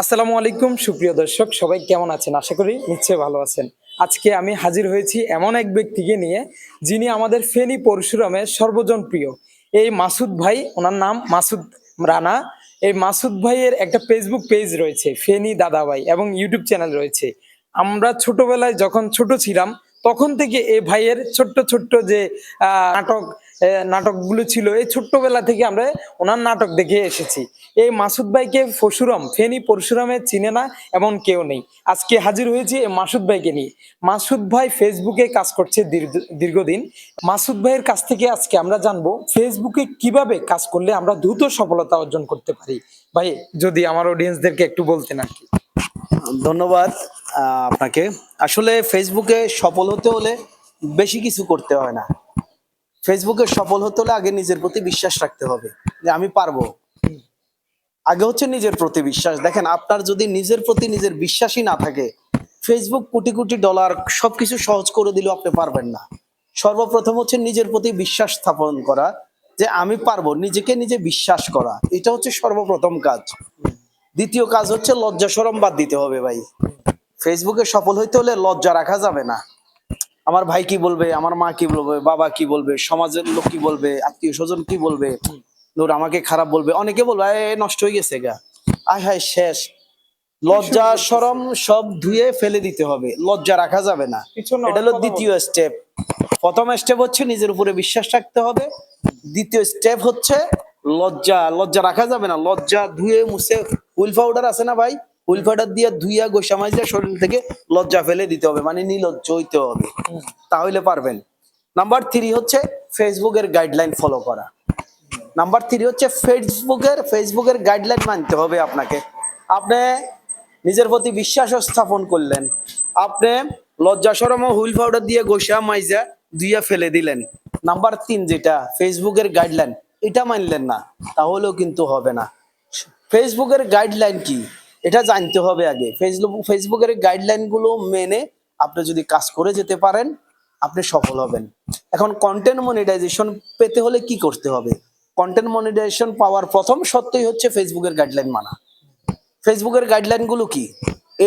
আসসালামু আলাইকুম, সুপ্রিয় দর্শক, সবাই কেমন আছেন? আশা করি নিশ্চয়ই ভালো আছেন। আজকে আমি হাজির হয়েছি এমন এক ব্যক্তিকে নিয়ে, যিনি আমাদের ফেনী পরশুরামের সর্বজন প্রিয় এই মাসুদ ভাই, ওনার নাম মাসুদ রানা। এই মাসুদ ভাইয়ের একটা ফেসবুক পেজ রয়েছে, ফেনী দাদা ভাই, এবং ইউটিউব চ্যানেল রয়েছে। আমরা ছোটবেলায় যখন ছোট ছিলাম, তখন থেকে এই ভাইয়ের ছোট্ট ছোট্ট যে নাটক নাটকগুলো ছিল। এই ছোট্টবেলা থেকে আমরা ওনার নাটক দেখে এসেছি। এই মাসুদ ভাইকে পরশুরাম, ফেনী পরশুরামে চিনে না এমন কেউ নেই। আজকে হাজির হয়েছি এই মাসুদ ভাইকে নিয়ে। মাসুদ ভাই ফেসবুকে কাজ করছে দীর্ঘ- দীর্ঘদিন। মাসুদ ভাইয়ের কাছ থেকে আজকে আমরা জানব ফেসবুকে কীভাবে কাজ করলে আমরা দ্রুত সফলতা অর্জন করতে পারি। ভাই, যদি আমার অডিয়েন্সদেরকে একটু বলতেন আর কি। ধন্যবাদ আপনাকে। আসলে ফেসবুকে সফল হতে হলে বেশি কিছু করতে হয় না। ফেসবুকে সফল হতে হলে আগে নিজের প্রতি বিশ্বাস রাখতে হবে যে আমি পারব। আগে হচ্ছে নিজের প্রতি বিশ্বাস। দেখেন, আপনার যদি নিজের প্রতি নিজের বিশ্বাসই না থাকে, ফেসবুক কোটি কোটি ডলার সবকিছু সহজ করে দিলেও আপনি পারবেন না। সর্বপ্রথম হচ্ছে নিজের প্রতি বিশ্বাস স্থাপন করা, যে আমি পারব, নিজেকে নিজে বিশ্বাস করা। এটা হচ্ছে সর্বপ্রথম কাজ। দ্বিতীয় কাজ হচ্ছে লজ্জা সরম বাদ দিতে হবে ভাই। ফেসবুকে সফল হইতে হলে লজ্জা রাখা যাবে না। আমার ভাই কি বলবে আমার মা কি বলবে বাবা কি বলবে সমাজের লোক কি বলবে আত্মীয় স্বজন কি বলবে? ধর আমাকে খারাপ বলবে। অনেকে বলবে "এ, নষ্ট হয়ে গেছে গা। আয় হায় শেষ। লজ্জা সরম সব ধুয়ে ফেলে দিতে হবে। লজ্জা রাখা যাবে না। এটা হলো দ্বিতীয় স্টেপ প্রথম স্টেপ হচ্ছে নিজের উপরে বিশ্বাস রাখতে হবে। দ্বিতীয় স্টেপ হচ্ছে লজ্জা। লজ্জা রাখা যাবে না। লজ্জা ধুয়ে মুছে উইল পাউডার আছে না ভাই? পাউডার দিয়ে ধুইয়া গোসা মাইজা শরীর থেকে লজ্জা ফেলে দিতে হবে মানে নিলজ্জ হইতে হবে। তাহলে পারবেন। নাম্বার থ্রি হচ্ছে ফেসবুকের গাইডলাইন ফলো করা। নাম্বার থ্রি হচ্ছে ফেসবুকের ফেসবুকের গাইডলাইন মানতে হবে আপনাকে। আপনি নিজের প্রতি বিশ্বাস স্থাপন করলেন। আপনি লজ্জা সরম হুইল পাউডার দিয়ে গোসা মাইজা ধুইয়া ফেলে দিলেন। নাম্বার তিন যেটা ফেসবুকের গাইডলাইন এটা মানলেন না তাহলেও কিন্তু হবে না। ফেসবুকের গাইডলাইন কি? এটা জানতে হবে আগে। ফেসবুক ফেসবুকের গাইডলাইনগুলো মেনে আপনি যদি কাজ করে যেতে পারেন, আপনি সফল হবেন। এখন কন্টেন্ট মনিটাইজেশন পেতে হলে কি করতে হবে? কন্টেন্ট মনিটাইজেশন পাওয়ার প্রথম সত্যই হচ্ছে ফেসবুকের গাইডলাইন মানা। ফেসবুকের গাইডলাইনগুলো কি?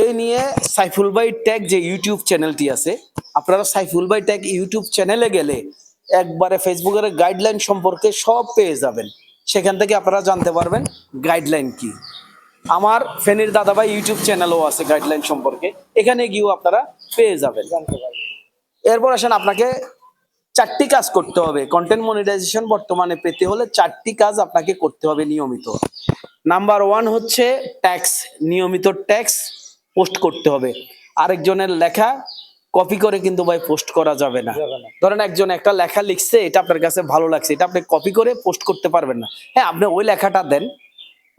এই নিয়ে সাইফুল ভাই ট্যাগ যে ইউটিউব চ্যানেলটি আছে, আপনারা সাইফুল ভাই ট্যাগ ইউটিউব চ্যানেলে গেলে একবারে ফেসবুকের গাইডলাইন সম্পর্কে সব পেয়ে যাবেন। সেখান থেকে আপনারা জানতে পারবেন গাইডলাইন কি। আমার ফেনীর দাদাভাই ইউটিউব চ্যানেলও আছে গাইডলাইন সম্পর্কে। এখানে গিয়েও আপনারা পেয়ে যাবেন। এরপর আসেন আপনাকে চারটি কাজ করতে হবে। কন্টেন্ট মনিটাইজেশন বর্তমানে পেতে হলে চারটি কাজ আপনাকে করতে হবে নিয়মিত। নাম্বার ওয়ান হচ্ছে ট্যাক্স নিয়মিত ট্যাক্স পোস্ট করতে হবে। আরেকজনের লেখা কপি করে কিন্তু ভাই পোস্ট করা যাবে না। ধরেন একজন একটা লেখা লিখছে এটা আপনার কাছে ভালো লাগছে এটা আপনি কপি করে পোস্ট করতে পারবেন না। হ্যাঁ আপনি ওই লেখাটা দেন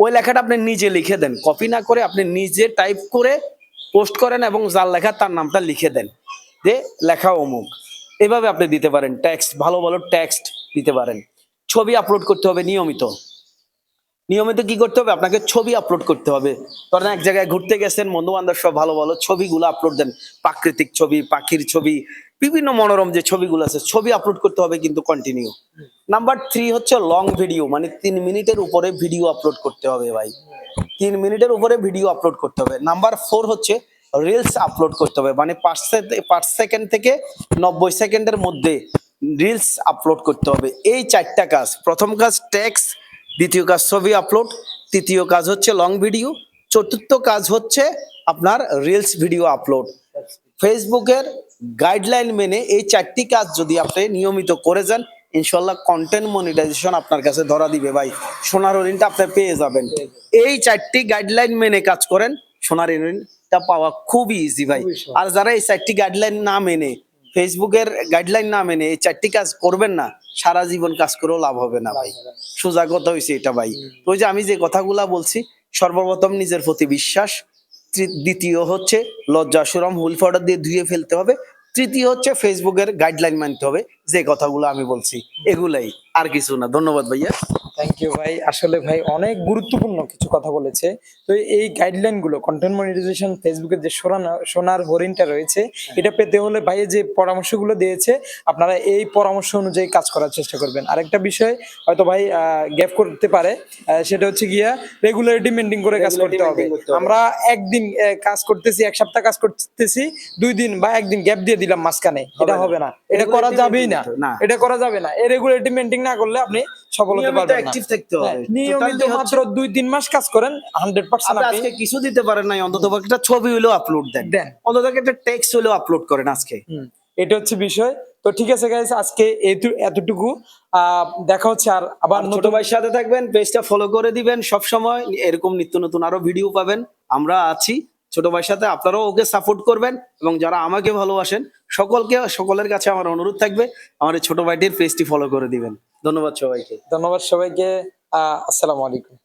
ওই লেখাটা আপনি নিজে লিখে দেন। কপি না করে আপনি নিজে টাইপ করে পোস্ট করেন এবং যার লেখা তার নামটা লিখে দেন। যে লেখা অমুক। এভাবে আপনি দিতে পারেন। টেক্সট ভালো ভালো টেক্সট দিতে পারেন। ছবি আপলোড করতে হবে নিয়মিত। নিয়মিত কি করতে হবে? আপনাকে ছবি আপলোড করতে হবে। ধরেন এক জায়গায় ঘুরতে গেছেন বন্ধু বান্ধব সব ভালো ভালো ছবিগুলো আপলোড দেন। প্রাকৃতিক ছবি, পাখির ছবি বিভিন্ন মনোরম যে ছবিগুলো আছে, ছবি আপলোড করতে হবে কিন্তু কন্টিনিউ নাম্বার থ্রি হচ্ছে লং ভিডিও মানে তিন মিনিটের উপরে ভিডিও আপলোড করতে হবে ভাই। তিন মিনিটের উপরে ভিডিও আপলোড করতে হবে। নাম্বার ফোর হচ্ছে রিলস আপলোড করতে হবে মানে পাঁচ সেকেন্ড থেকে নব্বই সেকেন্ডের মধ্যে রিলস আপলোড করতে হবে। এই চারটা কাজ, প্রথম কাজ ট্যাক্স দ্বিতীয় কাজ ছবি আপলোড তৃতীয় কাজ হচ্ছে লং ভিডিও চতুর্থ কাজ হচ্ছে আপনার রিলস ভিডিও আপলোড ফেসবুকের গাইডলাইন মেনে এই চারটি কাজ যদি আপনি নিয়মিত করে যান ইনশাল্লাহ কন্টেন্ট মনিটাইজেশন আপনার কাছে ধরা দিবে ভাই। সোনার হরিণটা আপনি পেয়ে যাবেন। এই চারটি গাইডলাইন মেনে কাজ করেন সোনার হরিণটা পাওয়া খুবই ইজি ভাই। আর যারা এই চারটি গাইডলাইন না মেনে ফেসবুকের গাইডলাইন না মেনে এই চারটি কাজ করবেন না সারা জীবন কাজ করেও লাভ হবে না ভাই। সোজা কথা হয়েছে এটা ভাই। ওই যে আমি যে কথাগুলা বলছি সর্বপ্রথম নিজের প্রতি বিশ্বাস দ্বিতীয় হচ্ছে লজ্জা সরম হুল পাউডার দিয়ে ধুয়ে ফেলতে হবে। তৃতীয় হচ্ছে ফেসবুকের গাইডলাইন মানতে হবে, যে কথাগুলো আমি বলছি, এগুলাই, আর কিছু না। ধন্যবাদ ভাইয়া। থ্যাংক ইউ ভাই। আসলে ভাই অনেক গুরুত্বপূর্ণ কিছু কথা বলেছে। তো এই গাইডলাইনগুলো কন্টেন্ট মনিটাইজেশন ফেসবুকের যে সোনার সোনার হরিণটা রয়েছে এটা পেতে হলে ভাই যে পরামর্শগুলো দিয়েছে আপনারা এই পরামর্শ অনুযায়ী কাজ করার চেষ্টা করবেন। আরেকটা বিষয় হয়তো ভাই গ্যাপ করতে পারে সেটা হচ্ছে গিয়া রেগুলারিটি মেনটেন করে কাজ করতে হবে। আমরা একদিন কাজ করতেছি এক সপ্তাহ কাজ করতেছি দুই দিন বা একদিন গ্যাপ দিয়ে দিলাম মাঝখানে। এটা হবে না। এটা করা যাবেই। না। এটা করা যাবে না। এই রেগুলারিটি মেনটেন না করলে আপনি সফল হতে পারবেন অ্যাক্টিভ থাকতে হ্যাঁ, হবে। নিয়মিত মাত্র দুই তিন মাস কাজ করেন হান্ড্রেড পার্সেন্ট আপনি আজকে কিছু দিতে পারেন নাই অন্তত একটা ছবি হলেও আপলোড দেন। দেন। অন্তত একটা টেক্সট হলেও আপলোড করেন আজকে। এটা হচ্ছে বিষয়। তো ঠিক আছে গাইস আজকে এতটুকু। দেখা হচ্ছে আর আবার ছোট ভাইয়ের সাথে থাকবেন পেজটা ফলো করে দিবেন সব সময় এরকম নিত্য নতুন আরও ভিডিও পাবেন। আমরা আছি। ছোট ভাইয়ের সাথে আপনারাও ওকে সাপোর্ট করবেন এবং যারা আমাকে ভালোবাসেন সকলকে সকলের কাছে আমার অনুরোধ থাকবে আমার এই ছোট ভাইটির পেজটি ফলো করে দিবেন। ধন্যবাদ সবাইকে। ধন্যবাদ সবাইকে। আহ, আসসালামু আলাইকুম।